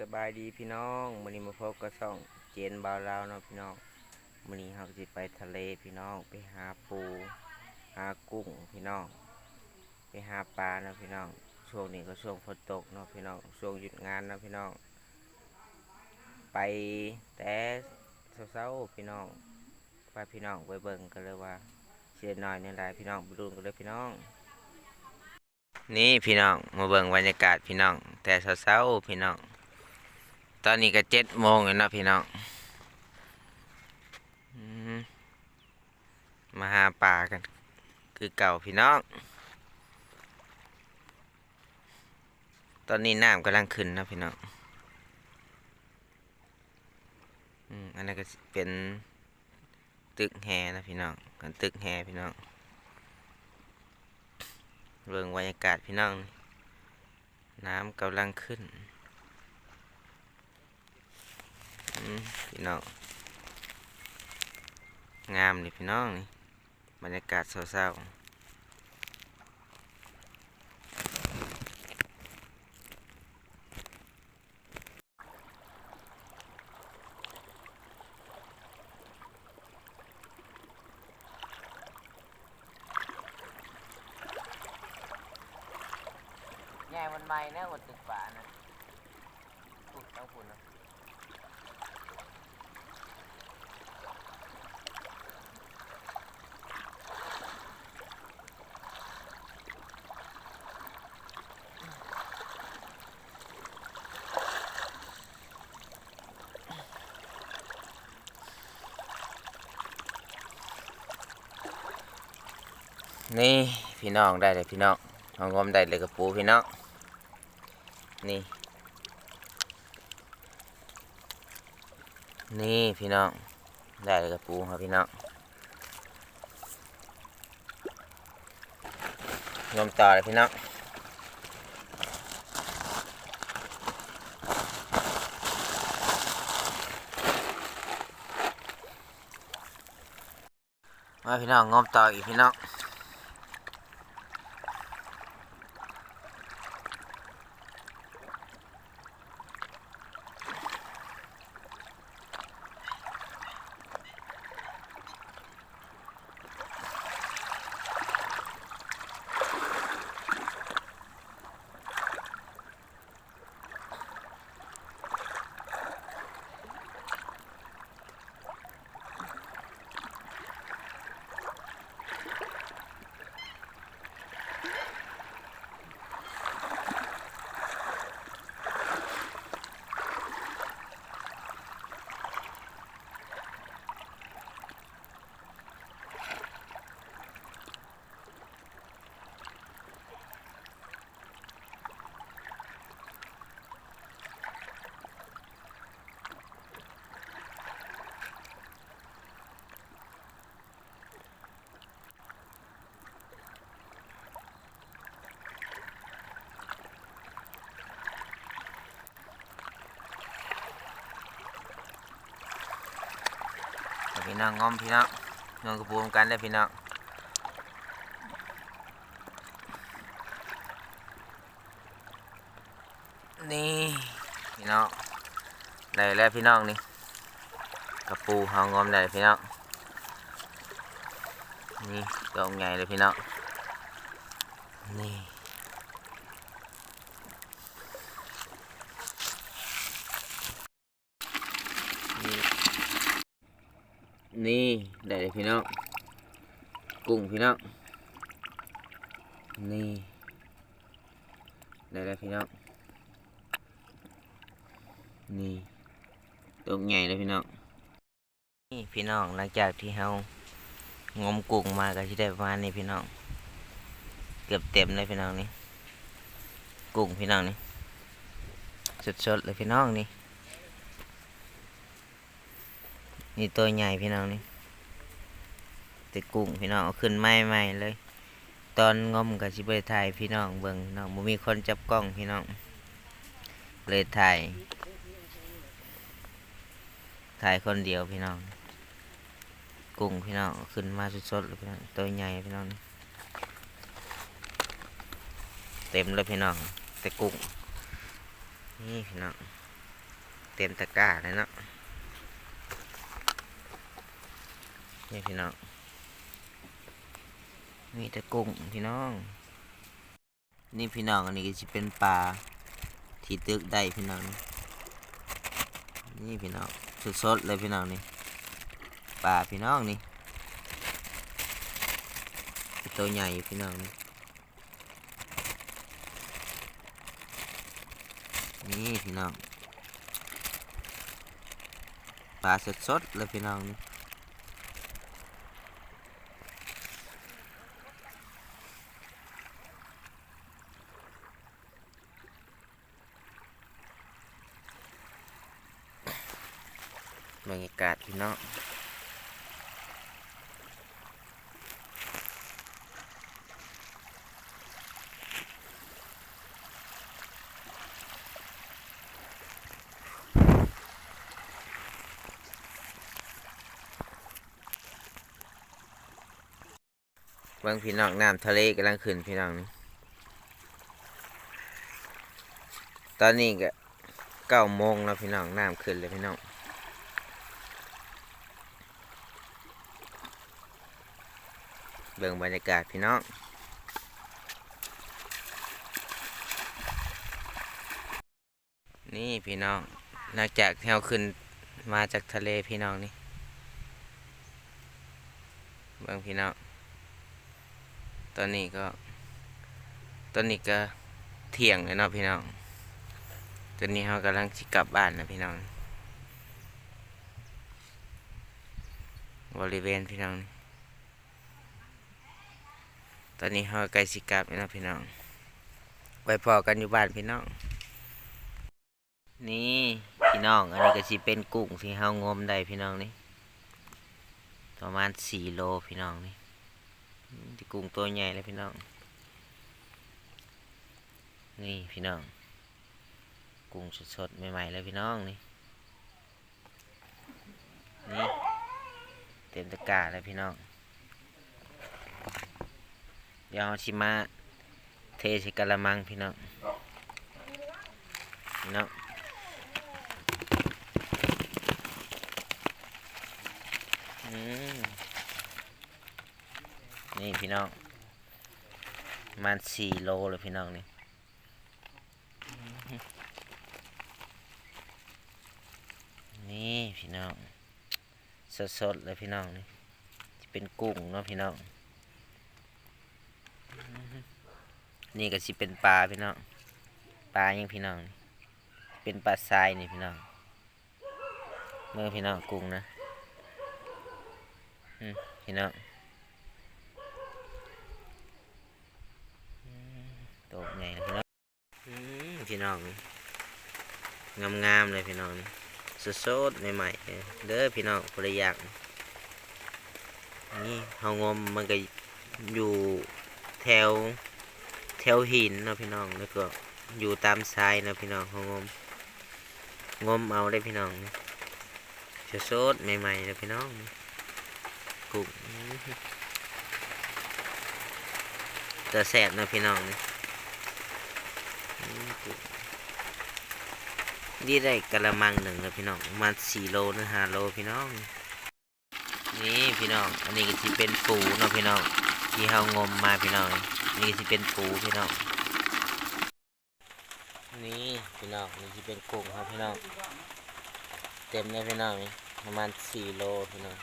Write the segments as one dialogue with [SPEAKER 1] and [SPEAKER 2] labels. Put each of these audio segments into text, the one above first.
[SPEAKER 1] สบายดีพี่น้องมื้อนี้มาพบกับช่องเจนบาวลาวเนาะพี่น้องมื้อนี้เราสิไปทะเลพี่น้องไปหาปู หากุ้งพี่น้อง ไปหาปลาเนาะพี่น้อง ช่วงนี้ก็ช่วงฝนตกเนาะพี่น้อง ช่วงหยุดงานเนาะพี่น้อง ไปแต่เช้าๆพี่น้องพาพี่น้องไปเบิ่งกันเลยว่าเสียน้อยในหลายพี่น้องไปดูกันเลยพี่น้องนี่พี่น้องมาเบิ่งบรรยากาศพี่น้อง แต่เช้าๆพี่น้อง ตอนนี้ก็เจ็ดโมงแล้วนะพี่น้องมาหาปลากัน คือเก่าพี่น้อง ตอนนี้น้ำกำลังขึ้นนะพี่น้องอันนั้นก็เป็นตึกแฮนะพี่น้องกันตึกแฮพี่น้องเบิ่องบรรยากาศพี่น้อง น้ำกำลังขึ้น อืม พี่น้อง งามนี่พี่น้องนี่บรรยากาศเศร้าๆแง่มันไม่นะวันตึกป่านะพูดต้องพูดนะ นี่พี่น้องได้เลยพี่น้องเอางมได้เลยกับปูพี่น้องนี่ นี่พี่น้องได้เลยกับปูครับพี่น้องงมต่อเลยพี่น้องมาพี่น้องงมต่ออีกพี่น้อง พี่น้องงอมพี่น้องงอมกระปูมกันได้พี่น้องนี่พี่น้องได้แล้วพี่น้องนี่กระปูเฮางอมได้พี่น้องนี่ดอกใหญ่เลยพี่น้องนี่ นี่ได้เลยพี่น้องกุ้งพี่น้องนี่ได้แล้วพี่น้องนี่ตัวใหญ่เลยพี่น้องนี่พี่น้องหลังจากที่เฮางมกุ้งมาก็ที่ได้ประมาณนี้พี่น้องเกือบเต็มเลยพี่น้องนี่กุ้งพี่น้องนี่สดๆเลยพี่น้องนี่ นี่ตัวใหญ่พี่น้องนี่แต่กุ้งพี่น้องเอาขึ้นไม่ไม่เลย ตอนงมกับชิบเลยถ่ายพี่น้องเบิ่งน้องบ่มีคนจับกล้องพี่น้องเลยถ่ายถ่ายคนเดียวพี่น้อง กุ้งพี่น้องขึ้นมาสดๆเลยพี่น้องตัวใหญ่พี่น้องเต็มเลยพี่น้องแต่กุ้งนี่พี่น้องเต็มตะกร้าเลยเนาะ นี่พี่น้อง มีแต่กุ้งพี่น้อง นี่พี่น้องอันนี้ก็จะเป็นปลาที่ตึกได้พี่น้อง นี่พี่น้องสดๆเลยพี่น้องนี่ ปลาพี่น้องนี่ตัวใหญ่พี่น้องนี่นี่พี่น้องปลาสดๆเลยพี่น้องนี่ บรรยากาศพี่น้องเบางพี่น้องน้ำทะเลกำลังขึ้นพี่น้องนี่ตอนนี้ก็เก้าโมงแล้วพี่น้องน้ำขึ้นเลยพี่น้อง เบิ่งบรรยากาศพี่น้องนี่พี่น้องหลังจากที่เราขึ้นมาจากทะเลพี่น้องนี่เบิ่งพี่น้องตอนนี้ก็ตอนนี้ก็เที่ยงเลยเนาะพี่น้องตอนนี้เรากำลังจะกลับบ้านนะพี่น้องบริเวณพี่น้อง ตอนนี้เราใกล้สิกลับแล้วนะพี่น้อง ไว้พอกันอยู่บ้านพี่น้อง นี่พี่น้อง อันนี้ก็สิเป็นกุ้งที่เฮางมได้พี่น้องนี่ ประมาณสี่โลพี่น้องนี่ที่กุ้งตัวใหญ่เลยพี่น้อง นี่พี่น้อง กุ้งสดๆใหม่ๆเลยพี่น้องนี่ นี่ เต็มตะกร้าเลยพี่น้อง ดี๋ยวเราชิมาเทใส่กะละมังพี่น้องพี่น้องนี่พี่น้องมันสี่โลเลยพี่น้องนี่นี่พี่น้องสดๆเลยพี่น้องนี่เป็นกุ้งเนาะพี่น้อง นี่ก็สิเป็นปลาพี่น้องปลายังพี่น้อง เป็นปลาทรายนี่พี่น้องเมื่อพี่น้องกุ้งนะพี่น้องโตใหญ่เลยพี่น้องพี่น้องนี่งามๆเลยพี่น้องนี่สดๆใหม่ๆเลยเด้อพี่น้องคนละอย่างนี่เฮางมมันก็อยู่ แถวแถวหินนะพี่น้องแล้วก็อยู่ตามทรายนะพี่น้องเฮางม งมเอาได้พี่น้องนี่สดๆใหม่ๆเลยพี่น้องกุ้งอื้อหือแสบนะพี่น้องนี่นี่ได้กระมังหนึ่งนะพี่น้องมาสี่โลนะห้าโลพี่น้อง นี่พี่น้อง อันนี้ก็จะเป็นปูเนาะพี่น้อง ที่เฮางมมาพี่น้องนี่ก็จะเป็นปูพี่น้องนี่พี่น้องนี่จะเป็นกุ้งครับพี่น้องเต็มเลยพี่น้องนี่ประมาณสี่โลพี่น้อง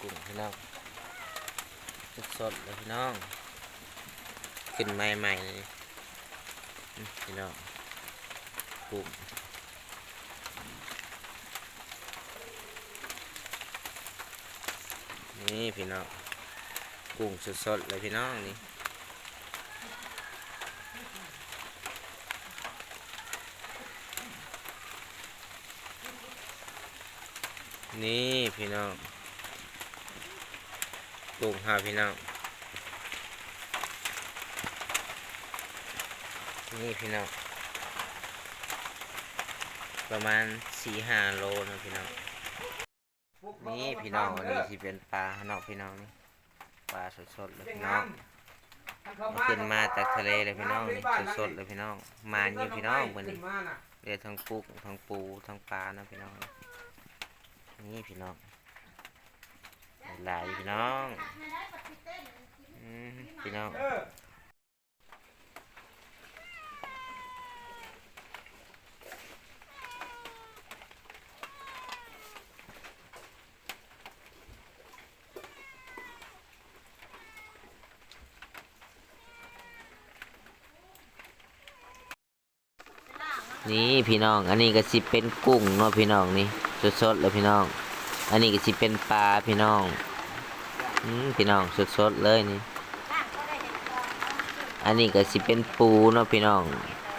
[SPEAKER 1] กุ้งพี่น้องสดๆเลยพี่น้องขึ้นใหม่ๆเลยพี่น้องกุ้งนี่พี่น้อง กุ้งสดๆเลยพี่น้องนี่นี่พี่น้องกุ้งหาพี่น้อง นี่พี่น้อง ประมาณสี่ห้าโลนะพี่น้อง นี่พี่น้องอันนี้ที่เป็นปลาเนาะพี่น้องนี่ ปลาสดๆเลยพี่น้องขึ้นมาจากทะเลเลยพี่น้องนี่สดๆเลยพี่น้อง มานี่พี่น้องมื้อนี้
[SPEAKER 2] มาน่ะ
[SPEAKER 1] เรือทั้งกุ้งทั้งปูทั้งปลานะพี่น้อง นี่พี่น้องหลายพี่น้องอืมพี่น้อง นี่พี่น้อง อันนี้ก็สิเป็นกุ้งเนาะพี่น้องนี่สดๆเลยพี่น้อง อันนี้ก็สิเป็นปลาพี่น้องอืมพี่น้องสดๆเลยนี่ อันนี้ก็สิเป็นปูเนาะพี่น้อง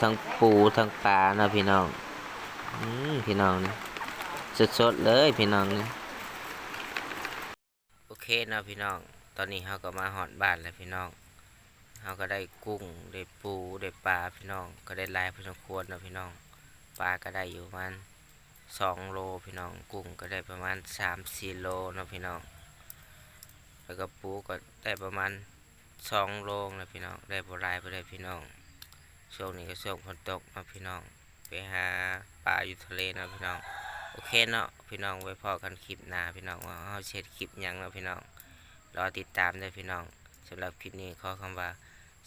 [SPEAKER 1] ทั้งปูทั้งปลาเนาะพี่น้องอืมพี่น้องนี่สดๆเลยพี่น้องนี่โอเคเนาะพี่น้อง ตอนนี้เราก็มาหอดบ้านแล้วพี่น้อง เราก็ได้กุ้งได้ปูได้ปลาพี่น้อง ก็ได้ลายพอสมควรนะพี่น้อง ปลาก็ได้อยู่ประมาณสองโลพี่น้อง กุ้งก็ได้ประมาณสามสี่โลนะพี่น้อง แล้วก็ปูก็ได้ประมาณสองโลนะพี่น้อง ได้บรายไปได้พี่น้อง ช่วงนี้ก็ช่วงฝนตกนะพี่น้อง ไปหาปลาอยู่ทะเลนะพี่น้อง โอเคเนาะพี่น้องไว้พอกันคลิปหน้าพี่น้องว่าเฮาเช็ดคลิปยังนะพี่น้อง รอติดตามด้วยพี่น้องสำหรับคลิปนี้ขอคำว่า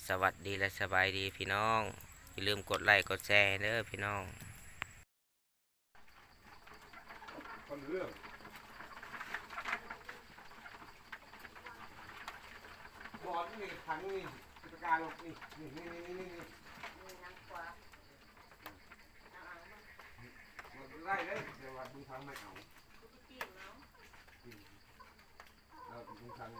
[SPEAKER 1] สวัสดีและสบายดีพี่น้อง อย่าลืมกดไลค์กดแชร์เด้อพี่น้อง
[SPEAKER 2] บอดนี่ถังนี่กิจการลงนี่นี่นี่นี่นี่นี่ไล่เลยเดี๋ยวว่าดูทางไม่เอาเราดูทาง